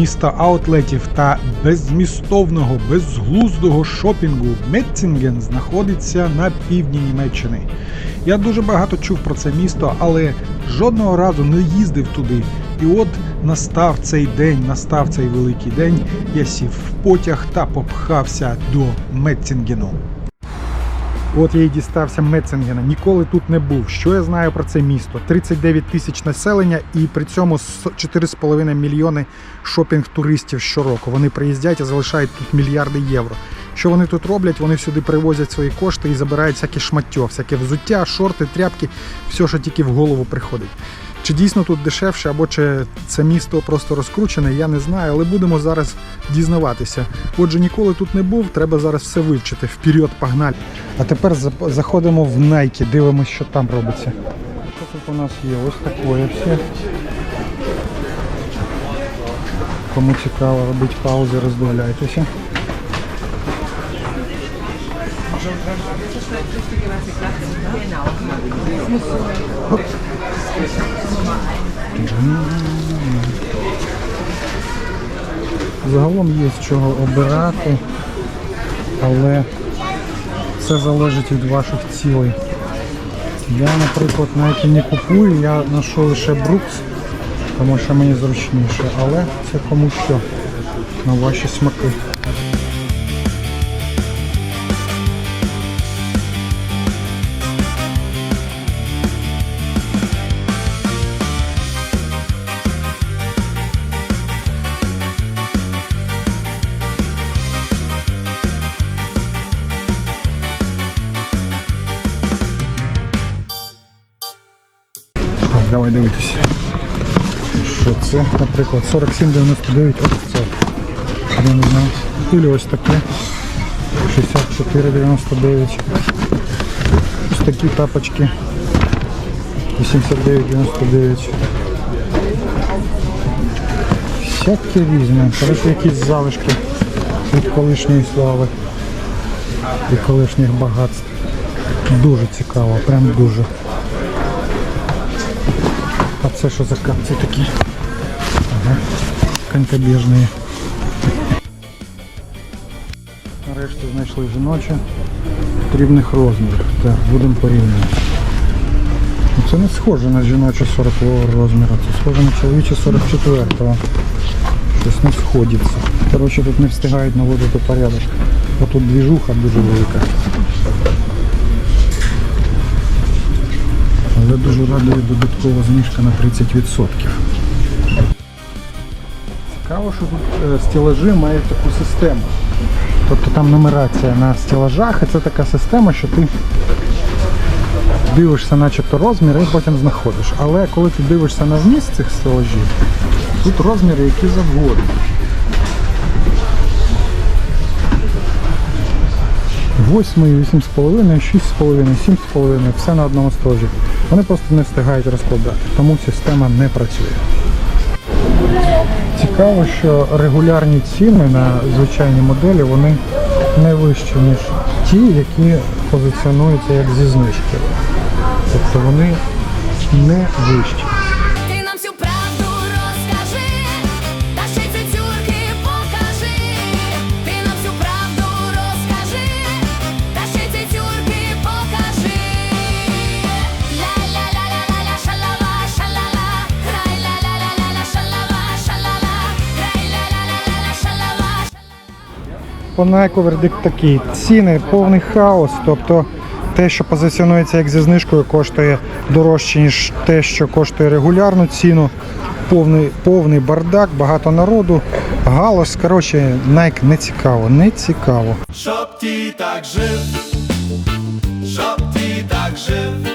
міста аутлетів та беззмістовного, безглуздого шопінгу Метцінген знаходиться на півдні Німеччини. Я дуже багато чув про це місто, але жодного разу не їздив туди. І от настав цей день, настав цей великий день. Я сів в потяг та попхався до Метцінгену. От я і дістався Метцингена. Ніколи тут не був. Що я знаю про це місто? 39 тисяч населення і при цьому с- 4,5 мільйони шопінг-туристів щороку. Вони приїздять і залишають тут мільярди євро. Що вони тут роблять? Вони сюди привозять свої кошти і забирають всяке шматьо, всяке взуття, шорти, тряпки, все, що тільки в голову приходить. Чи дійсно тут дешевше, або чи це місто просто розкручене, я не знаю, але будемо зараз дізнаватися. Отже, ніколи тут не був, треба зараз все вивчити. Вперед, погнали. А тепер заходимо в Найки, дивимося, що там робиться. Що тут у нас є? Ось таке все. Кому цікаво, робіть паузи, роздивляйтеся. Загалом є з чого обирати, але це залежить від ваших цілей. Я, наприклад, Nike не купую, я ношу лише Brooks, тому що мені зручніше, але це кому що на ваші смаки. Давай дивитися. Що це? Наприклад, 47,99, ось це. Я не знаю. Или ось таке. 64,99. Ось такі тапочки. 89,99. Всякі різні. Коротше, якісь залишки від колишньої слави і колишніх багатств. Дуже цікаво, прям дуже. А це що за капці такі? Ага. Конькобіжні. Нарешті знайшли жіночі потрібних розмірів. Так, будемо порівнювати. Ну, Це не схоже на жіночу 40 розміру, це схоже на чоловічу 44-го. Щось не сходиться. Коротше, тут не встигають наводити порядок. Бо тут двіжуха дуже велика. Але дуже радує додаткова знижка на 30%. Цікаво, що тут е, стелажі мають таку систему. Тобто там нумерація на стелажах, і це така система, що ти дивишся начебто розміри і потім знаходиш. Але коли ти дивишся на вміст цих стелажів, тут розміри які завгодно. 8, 8,5, 6,5, 7,5, все на одному стелажі. Вони просто не встигають розкладати, тому система не працює. Цікаво, що регулярні ціни на звичайні моделі вони не вищі, ніж ті, які позиціонуються як зі знижки. Тобто вони не вищі. По вердикт такий. Ціни повний хаос, тобто те, що позиціонується як зі знижкою, коштує дорожче, ніж те, що коштує регулярну ціну. Повний, повний бардак, багато народу, галас. Коротше, Nike не цікаво, не цікаво. Щоб ти так жив, щоб ти так жив,